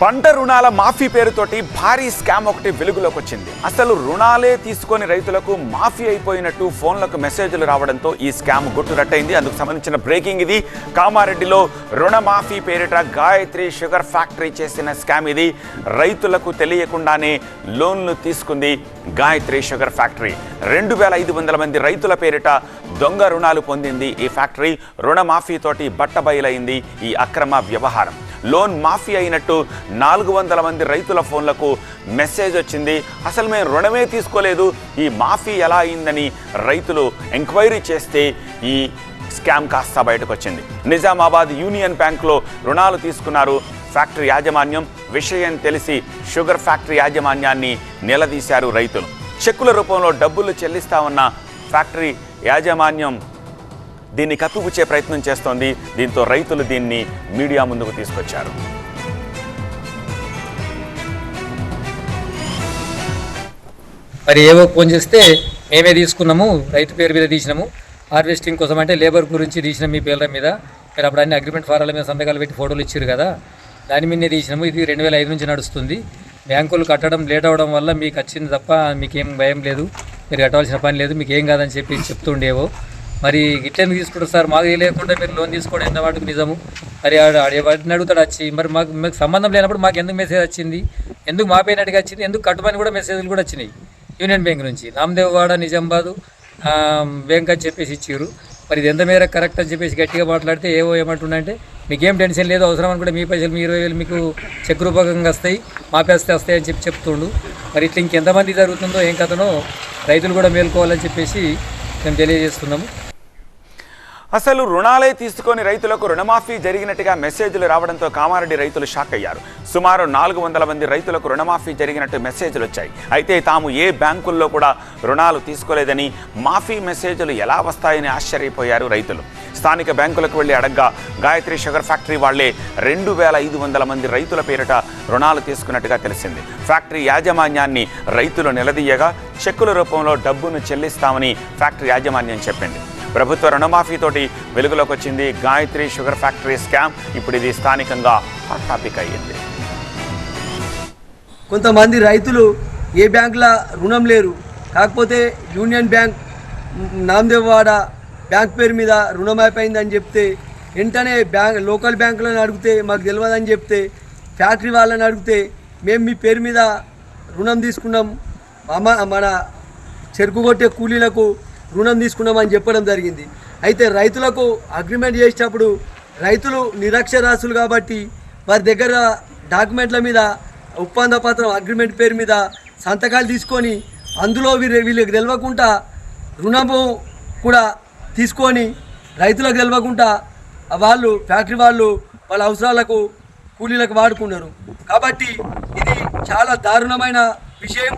పంట రుణాల మాఫీ పేరుతోటి భారీ స్కామ్ ఒకటి వెలుగులోకి వచ్చింది. అసలు రుణాలే తీసుకొని రైతులకు మాఫీ అయిపోయినట్టు ఫోన్లకు మెసేజ్లు రావడంతో ఈ స్కామ్ గుట్టురట్టయింది అందుకు సంబంధించిన బ్రేకింగ్ ఇది. కామారెడ్డిలో రుణమాఫీ పేరిట గాయత్రి షుగర్ ఫ్యాక్టరీ చేసిన స్కామ్ ఇది. రైతులకు తెలియకుండానే లోన్లు తీసుకుంది గాయత్రి షుగర్ ఫ్యాక్టరీ. రెండు వేల ఐదు వందల మంది రైతుల పేరిట దొంగ రుణాలు పొందింది ఈ ఫ్యాక్టరీ. రుణమాఫీతోటి బట్టబయలైంది ఈ అక్రమ వ్యవహారం. లోన్ మాఫీ అయినట్టు నాలుగు వందల మంది రైతుల ఫోన్లకు మెసేజ్ వచ్చింది. అసలు మేము రుణమే తీసుకోలేదు. ఈ మాఫీ ఎలా అయిందని రైతులు ఎంక్వైరీ చేస్తే ఈ స్కామ్ కాస్త బయటకు వచ్చింది నిజామాబాద్ యూనియన్ బ్యాంక్లో రుణాలు తీసుకున్నారు ఫ్యాక్టరీ యాజమాన్యం. విషయం తెలిసి షుగర్ ఫ్యాక్టరీ యాజమాన్యాన్ని నిలదీశారు రైతులు. చెక్కుల రూపంలో డబ్బులు చెల్లిస్తామన్న ఫ్యాక్టరీ యాజమాన్యం దీన్ని కప్పిపుచ్చే ప్రయత్నం చేస్తోంది. దీంతో రైతులు దీన్ని మీడియా ముందుకు తీసుకొచ్చారు. మరి ఏవో ఫోన్ చేస్తే మేమే తీసుకున్నాము రైతు పేరు మీద తీసినాము. హార్వెస్టింగ్ కోసం అంటే లేబర్ గురించి తీసిన మీ పేర్ల మీద. మీరు అప్పుడు అన్ని అగ్రిమెంట్ ఫారాల మీద సంతకాలు పెట్టి ఫోటోలు ఇచ్చారు కదా. దాని మీదనే తీసినాము. ఇది రెండు వేల ఐదు నుంచి నడుస్తుంది. బ్యాంకులు కట్టడం లేట్ అవ్వడం వల్ల మీకు వచ్చింది తప్ప మీకేం భయం లేదు. మీరు కట్టవలసిన పని లేదు. మీకు ఏం కాదని చెప్పి చెప్తుండేవో. మరి ఇట్లెందుకు తీసుకుంటారు సార్? మాకు తెలియకుండా మీరు లోన్ తీసుకోవడం ఎంత వాటికి నిజము? మరి ఆడ- వాటిని అడుగుతాడు వచ్చి? మరి మాకు మీకు సంబంధం లేనప్పుడు మాకు ఎందుకు మెసేజ్ వచ్చింది? ఎందుకు మా మాపైనట్టుగా వచ్చింది? ఎందుకు కట్టుమని కూడా మెసేజ్లు కూడా వచ్చినాయి. యూనియన్ బ్యాంక్ నుంచి. నామదేవ్ వాడ నిజామాబాదు బ్యాంక్ అని చెప్పేసి ఇచ్చారు మరి ఇది ఎంత మేర కరెక్ట్ అని చెప్పేసి గట్టిగా మాట్లాడితే ఏవో ఏమంటుండంటే మీకేం టెన్షన్ లేదు అవసరం అనుకుంటే మీ పైసలు మీ ఇరవై వేలు మీకు చెక్ రూపకంగా వస్తాయి మాపేస్తే వస్తాయి అని చెప్పి చెప్తుండు. మరి ఇట్లా ఇంకెంతమంది జరుగుతుందో ఏం కథనో రైతులు కూడా మేల్కోవాలని చెప్పేసి మేము తెలియజేస్తున్నాము. అసలు రుణాలే తీసుకొని రైతులకు రుణమాఫీ జరిగినట్టుగా మెసేజ్లు రావడంతో కామారెడ్డి రైతులు షాక్ అయ్యారు. సుమారు నాలుగు వందల మంది రైతులకు రుణమాఫీ జరిగినట్టు మెసేజ్లు వచ్చాయి. అయితే తాము ఏ బ్యాంకుల్లో కూడా రుణాలు తీసుకోలేదని మాఫీ మెసేజ్లు ఎలా వస్తాయని ఆశ్చర్యపోయారు రైతులు. స్థానిక బ్యాంకులకు వెళ్ళి అడగ్గా గాయత్రి షుగర్ ఫ్యాక్టరీ వాళ్ళే రెండు వేల ఐదు వందల మంది రైతుల పేరిట రుణాలు తీసుకున్నట్టుగా తెలిసింది. ఫ్యాక్టరీ యాజమాన్యాన్ని రైతులు నిలదీయగా చెక్కుల రూపంలో డబ్బును చెల్లిస్తామని ఫ్యాక్టరీ యాజమాన్యం చెప్పింది. ప్రభుత్వ రుణమాఫీతోటి వెలుగులోకి వచ్చింది గాయత్రి షుగర్ ఫ్యాక్టరీ స్కామ్. ఇప్పుడు ఇది స్థానికంగా హాట్ టాపిక్ అయ్యింది. కొంతమంది రైతులు ఏ బ్యాంకుల రుణం లేరు. కాకపోతే యూనియన్ బ్యాంక్ నామదేవాడ బ్యాంక్ పేరు మీద రుణం అయిపోయిందని చెప్తే వెంటనే బ్యాంక్ లోకల్ బ్యాంకులను అడిగితే మాకు తెలియదని చెప్తే ఫ్యాక్టరీ వాళ్ళని అడిగితే మేము మీ పేరు మీద రుణం తీసుకున్నాం. మన చెరుకు కొట్టే కూలీలకు రుణం తీసుకున్నామని చెప్పడం జరిగింది. అయితే రైతులకు అగ్రిమెంట్ చేసేటప్పుడు రైతులు నిరక్షరాస్యులు కాబట్టి వారి దగ్గర డాక్యుమెంట్ల మీద ఒప్పంద పత్రం అగ్రిమెంట్ పేరు మీద సంతకాలు తీసుకొని అందులో వీరు వీళ్ళకి తెలియకుండా రుణము కూడా తీసుకొని రైతులకు తెలియకుండా వాళ్ళు ఫ్యాక్టరీ వాళ్ళు వాళ్ళ అవసరాలకు కూలీలకు వాడుకున్నారు. కాబట్టి ఇది చాలా దారుణమైన విషయం.